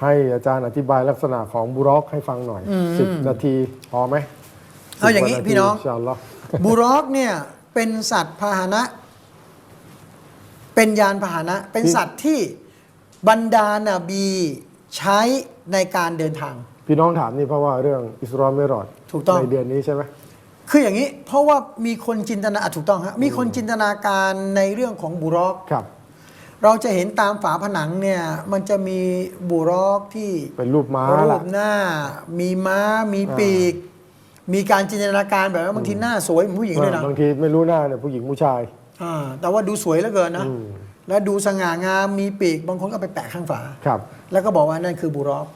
ให้อาจารย์อธิบายลักษณะของบุรอกให้ฟังหน่อยสิบนาทีพอไหมเอาอย่างนี้10พี่น้องชาอัลลอฮ์บุรอกเนี่ยเป็นสัตว์พาหนะ เป็นยานพาหนะ เป็นสัตว์ที่บรรดานาบีใช้ในการเดินทาง พี่น้องถามนี่เพราะว่าเรื่องอิสราเมรอดถูกต้องในเดือนนี้ใช่ไหมคืออย่างนี้เพราะว่ามีคนจินตนาอะถูกต้องฮะมีคนจินตนาการในเรื่องของบุรอกครับ เราจะเห็นตามฝาผนังเนี่ย มันจะมีบุรอกที่เป็นรูปม้ารูล่ะ ปหน้า มีม้า มีปีก มีการจินตนาการแบบว่าบางทีหน้าสวยเหมือนผู้หญิงด้วยนะบางทีไม่รู้หน้าเนี่ยผู้หญิงผู้ชาย อ่าแต่ว่าดูสวยเหลือเกินนะ อืม แล้วดูสง่างาม มีปีก บางคนก็ไปแปะข้างฝา ครับ แล้วก็บอกว่านั่นคือบุรอก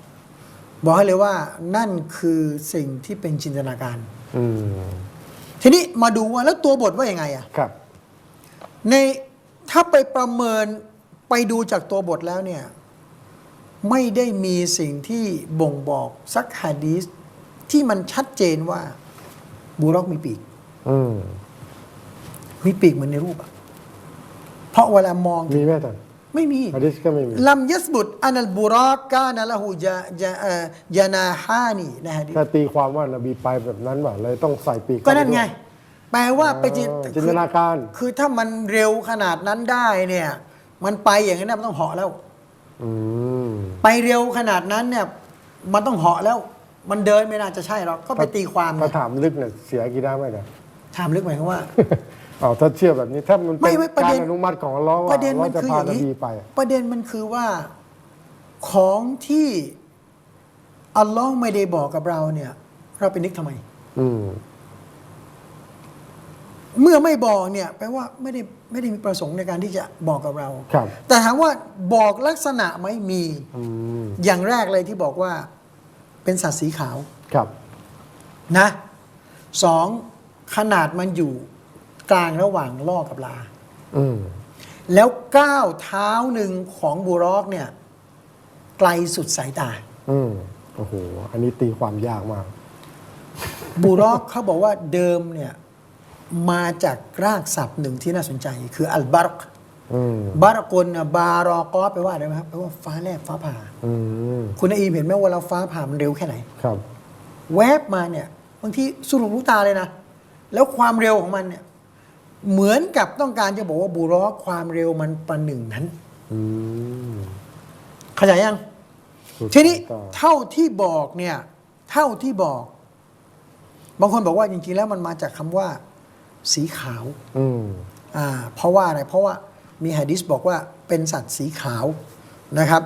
บอกให้เลยว่านั่นคือสิ่งที่เป็นจินตนาการ อืมทีนี้มาดูว่าแล้วตัวบทว่ายังไงอะ ครับ ในถ้าไปประเมิน ไปดูจากตัวบทแล้วเนี่ย ไม่ได้มีสิ่งที่บ่งบอกสักฮะดีสที่มันชัดเจนว่าบูรอกมีปีกอืมมีปีกเหมือนในรูปอะเพราะเวลามองมีไหมท่านไม่มีฮะดิษก็ไม่มีลัมยัสบุตอันอัลบูรอกกานะละหูจาจาเอ่อยานาฮานีนะฮะดิษถ้าตีความว่านบีไปแบบนั้นว่าเลยต้องใส่ปีกก็นั่นไง แปลว่าไปจินอ๋อจินตนาการคือคือถ้ามันเร็วขนาดนั้นได้เนี่ย มันไปอย่างนั้นนะมันต้องเหาะแล้ว อืม ไปเร็วขนาดนั้นเนี่ย มันต้องเหาะแล้ว มันเดินไม่น่าจะใช่หรอกก็ไปตีความถ้านะถามลึกเนี่ยเสียกี่ได้ไหมเนี่ย ถามลึกหมายความว่าเอาถ้าเชื่อแบบนี้ถ้ามันไม่เป็นไม่ประกาเด็รนอนุมัติของอัลเลอฮ์ปว่าระเด็นเรามันจะคือพาอย่างนนี้บีไปประเด็นมันคือว่าของที่อัลลอฮ์ไม่ได้บอกกับเราเนี่ย เราไปนึกทำไม อืม เมื่อไม่บอกเนี่ยแปลว่าไม่ได้ไม่ได้มีประสงค์ในการที่จะบอกกับเรา ครับ แต่ถามว่าบอกลักษณะไหมมี อืมอย่างแรกเลยที่บอกว่าเป็นสัตว์สีขาวครับ นะสองขนาดมันอยู่กลางระหว่างล่อกับลา อืมแล้วก้าวเท้าหนึ่งของบูรอกเนี่ยไกลสุดสายตา อืมโอ้โห อันนี้ตีความยากมาก บูรอกเขาบอกว่าเดิมเนี่ย มาจากรากศัพท์หนึ่งที่น่าสนใจ คืออัลบารกอืมบารกลน่ะบารอกอแปลว่าอะไรไหมครับแปลว่าฟ้าแลบฟ้าผ่าอืมคุณอาอีมเห็นไหมว่าเราฟ้าผ่ามันเร็วแค่ไหนครับ แวบมาเนี่ยบางทีสุรุปลูกตาเลยนะ แล้วความเร็วของมันเนี่ยเหมือนกับต้องการจะบอกว่าบูรอกความเร็วมันประหนึ่งนั้นอืมเข้าใจยังสุดทีนี้สายตาเท่าที่บอกเนี่ย เท่าที่บอก บางคนบอกว่าจริงๆแล้วมันมาจากคำว่า สีขาวอืมอ่าเพราะว่าอะไรเพราะว่ามีฮะดิษบอกว่าเป็นสัตว์สีขาวนะครับ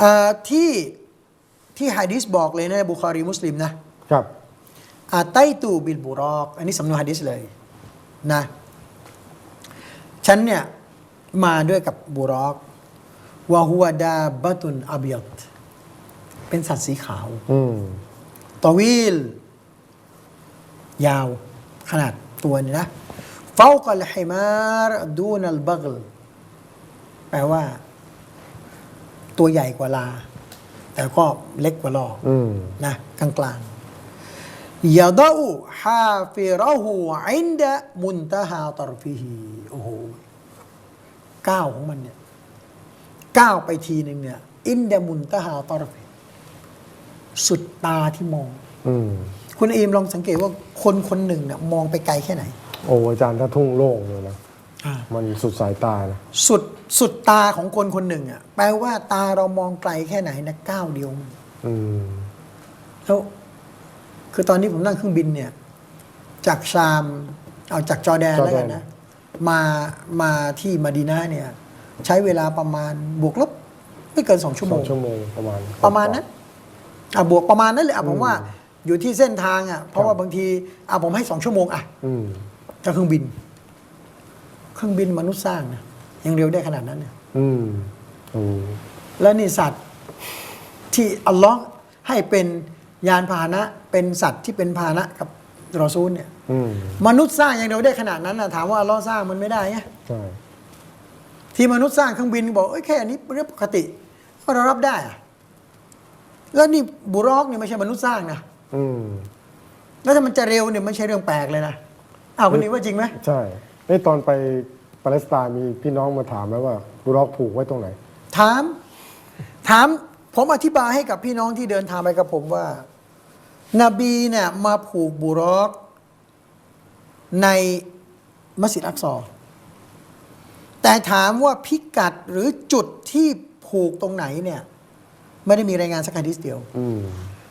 อ่าที่ที่ฮะดิษบอกเลยนะบุคอรีมุสลิมนะครับอาไตตูบิลบุรอก อันนี้สำนวนฮะดิษเลยนะฉันเนี่ยมาด้วยกับบุรอกวะฮัวดาบะตุนอาบิยตเป็นสัตว์สีขาวอืมตอวีลยาวขนาด ตัวนี่นะฟากัลฮิมารดูนัลบักลแปลว่า ตัวใหญ่กว่าลา แต่ก็เล็กกว่าลออืมนะกลางกลางยาดาอูฮาฟิราหูอินดะมุนตะฮาตรฟิฮีโอ้โหก้าวของมันเนี่ยก้าวไปทีหนึ่งเนี่ย อินดะมุนตะฮาตรฟิสุดตาที่มอง อืม คุณเอมลองสังเกตว่าคนคนหนึ่งเนี่ยมองไปไกลแค่ไหน โอ้อาจารย์ถ้าทุ่งโล่งเลยนะอ่ามันสุดสายตานะสุดสุดตาของคนคนหนึ่งอะแปลว่าตาเรามองไกลแค่ไหนนะก้าวเดียวอืมแล้วคือตอนนี้ผมนั่งเครื่องบินเนี่ย จากชาม เอาจากจอร์แดนแล้วกันนะมามาที่มาดีนาเนี่ย ใช้เวลาประมาณบวกลบไม่เกินสองชั่วสโมองงชั่วโมงประมาณ ประมาณนั้นอะบวกประมาณนั้นเลยอะผมว่า อยู่ที่เส้นทางอะเพราะว่าบางทีอะผมให้สองชั่วโมงอะอืมจากเครื่องบิน เครื่องบินมนุษย์สร้างนะยังเร็วได้ขนาดนั้นเนี่ยอืมโอ้แล้วนี่สัตว์ที่อัลลอฮ์ให้เป็นยานพาหนะ เป็นสัตว์ที่เป็นพาหนะกับรอซูลเนี่ยอืมมนุษย์สร้างยังเร็วได้ขนาดนั้นนะถามว่าอัลลอฮ์สร้างมันไม่ได้ไงใช่ที่มนุษย์สร้างเครื่องบินบอกเอ้ยแค่นี้เรื่องปกติก็เรารับได้อะแล้วนี่บุรอกเนี่ยไม่ใช่มนุษย์สร้างนะ อืมแล้วถ้ามันจะเร็วเนี่ยไม่ใช่เรื่องแปลกเลยนะอ้าวคุณนี้ว่าจริงไหมใช่ไอ้ตอนไปปาเลสไตน์มีพี่น้องมาถามแล้วว่าบุรอกผูกไว้ตรงไหน ถาม ถามผมอธิบายให้กับพี่น้องที่เดินทางไปกับผมว่า นบีเนี่ยมาผูกบุรอกในมัสยิดอักซอแต่ถามว่าพิกัดหรือจุดที่ผูกตรงไหนเนี่ย ไม่ได้มีรายงานสักฮะดิษเดียว อืม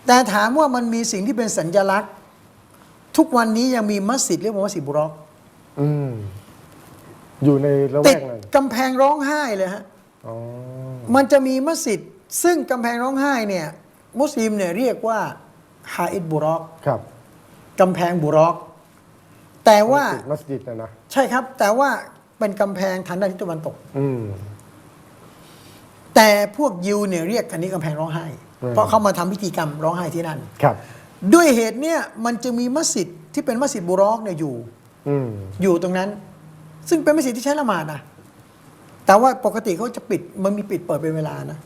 แต่ถามว่ามันมีสิ่งที่เป็นสัญญลักษณ์ ทุกวันนี้ยังมีมัสยิดเรียกว่ามัสยิดบุรอกอืมอยู่ในละแวติดกนั้นกำแพงร้องไห้เลยฮะ อ๋อมันจะมีมัสยิดซึ่งกำแพงร้องไห้เนี่ยมุสลิมเนี่ยเรียกว่าฮาอิดบุรอกครับกำแพงบุรอก แต่ว่า มัสยิดนะนะ ใช่ครับ แต่ว่าเป็นกำแพงทางด้านทิศตะวันตก อืม แต่พวกยิวเนี่ยเรียกอันนี้กำแพงร้องไห้อืมเพราะเขามาทำพิธีกรรมร้องไห้ที่นั่นครับ ด้วยเหตุเนี่ยมันจะมีมัสยิดที่เป็นมัสยิดบุรอกเนี่ยอยู่อืมอยู่ตรงนั้น ซึ่งเป็นมัสยิดที่ใช้ละหมาดนะแต่ว่าปกติเขาจะปิดมันมีปิดเปิดเป็นเวลานะ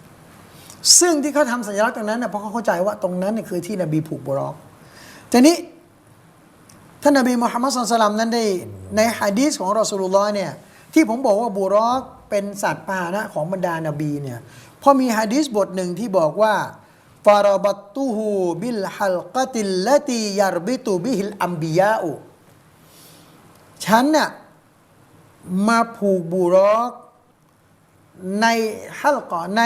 ซึ่งที่เขาทำสัญลักษณ์ตรงนั้นเนะเพราะเขาเข้าใจว่าตรงนั้นเนี่ยคือที่นบีผูกบุรอกทีนี้ท่านนบีมุฮัมมัดสุลตัลลัมนั้นได้ในฮะดีษของรอสูลุลลอฮ์เนี่ยที่ผมบอกว่าบุรอก เป็นสัตว์พาหนะของบรรดานบีเนี่ยเพราะมีฮะดีษบทหนึ่งที่บอกว่าฟารบัตตุฮูบิลฮัลกติลละตียารบิตุบิฮิลอัมบิยาอุฉันน่ะมาผูกบูรอกในฮัลกอใน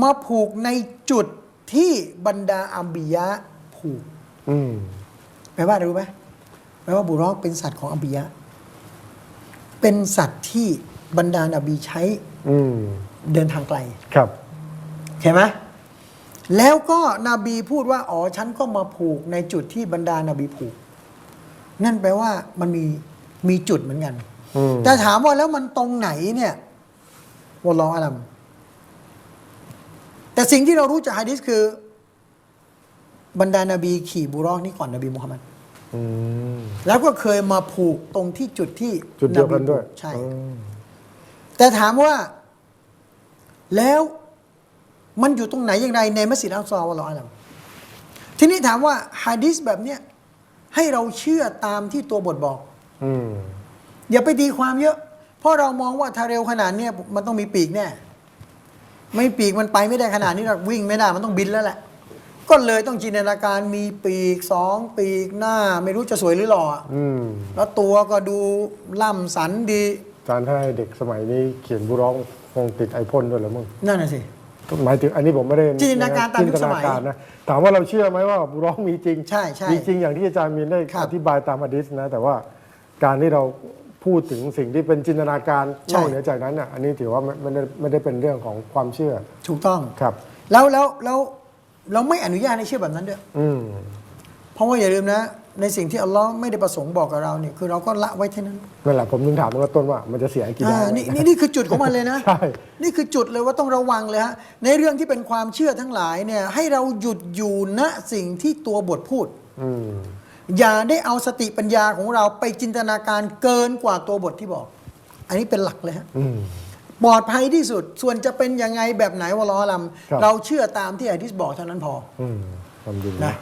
มาผูกในจุดที่บรรดาอัมบิยะผูกอืมแปลว่าอะไรรู้ไหมแปลว่าบูรอกเป็นสัตว์ของอัมบิยะเป็นสัตว์ที่ บรรดาอับีใช้อืมเดินทางไกล ครับเห็นไหมแล้วก็นบีพูดว่า อ๋อ ฉันก็มาผูกในจุดที่บรรดานาบีผูก นั่นแปลว่ามันมีมีจุดเหมือนกัน อืมแต่ถามว่าแล้วมันตรงไหนเนี่ยวอลลอฮ์อาลัมแต่สิ่งที่เรารู้จากฮะดิษคือ บรรดานาบีขี่บุรอกนี่ก่อนนบีมุฮัมมัด อืมแล้วก็เคยมาผูกตรงที่จุดที่จุดเดียวกันด้วยผูใช่ อืม แต่ถามว่าแล้วมันอยู่ตรงไหนอย่างไรในมัสยิดอัลซอฮ์วะลออาลัมทีนี้ถามว่าฮะดิษแบบเนี้ยให้เราเชื่อตามที่ตัวบทบอกอืมอย่าไปตีความเยอะ เพราะเรามองว่าถ้าเร็วขนาดเนี้ยมันต้องมีปีกแน่ไม่ปีกมันไปไม่ได้ขนาดนี้หรอกวิ่งไม่ได้มันต้องบินแล้วแหละก็เลยต้องจินตนาการมีปีกสองปีกหน้า ไม่รู้จะสวยหรือหล่ออะอืมแล้วตัวก็ดูล่ำสันดีอา จารย์ถ้าให้เด็กสมัยนี้เขียนบุร้องคงติดไอพ่นด้วยเหรือมึงนั่นน่ะสิ หมายถึงอันนี้ผมไม่ได้จินตนาการตามยุคสมัยจินตนาการนะถามว่าเราเชื่อไหมว่าบุร้องมีจริงใช่ใช่มีจริงอย่างที่อาจารย์มีนได้ครับอธิบายตามอดิษนะ แต่ว่าการที่เราพูดถึงสิ่งที่เป็นจินตนาการใช่ นอกเหนือจากนั้นอะอันนี้ถือว่าไม่ไม่ได้ไม่ได้เป็นเรื่องของความเชื่อถูกต้อง ครับ แล้วแล้วแล้วเราไม่อนุญาตให้เชื่อแบบนั้นด้วย อืม เพราะว่าอย่าลืมนะ ในสิ่งที่อัลลอฮ์ไม่ได้ประสงค์บอกกับเราเนี่ยคือเราก็ละไว้เท่านั้นนั่นแหละผมถึงถามตั้งแต่ต้นว่ามันจะเสียกี่อ่าดาวนี่นี่นี่คือจุดของมันเลยนะ ใช่ นี่คือจุดเลยว่าต้องระวังเลยฮะในเรื่องที่เป็นความเชื่อทั้งหลายเนี่ยให้เราหยุดอยู่ณสิ่งที่ตัวบทพูด อืม อย่าได้เอาสติปัญญาของเราไปจินตนาการเกินกว่าตัวบทที่บอก อันนี้เป็นหลักเลยฮะ อืม ปลอดภัยที่สุด ส่วนจะเป็นยังไงแบบไหนวะล้อลครับำเราเชื่อตามที่อะดิษบอกเท่านั้นพอ อืมทำดีนะนะ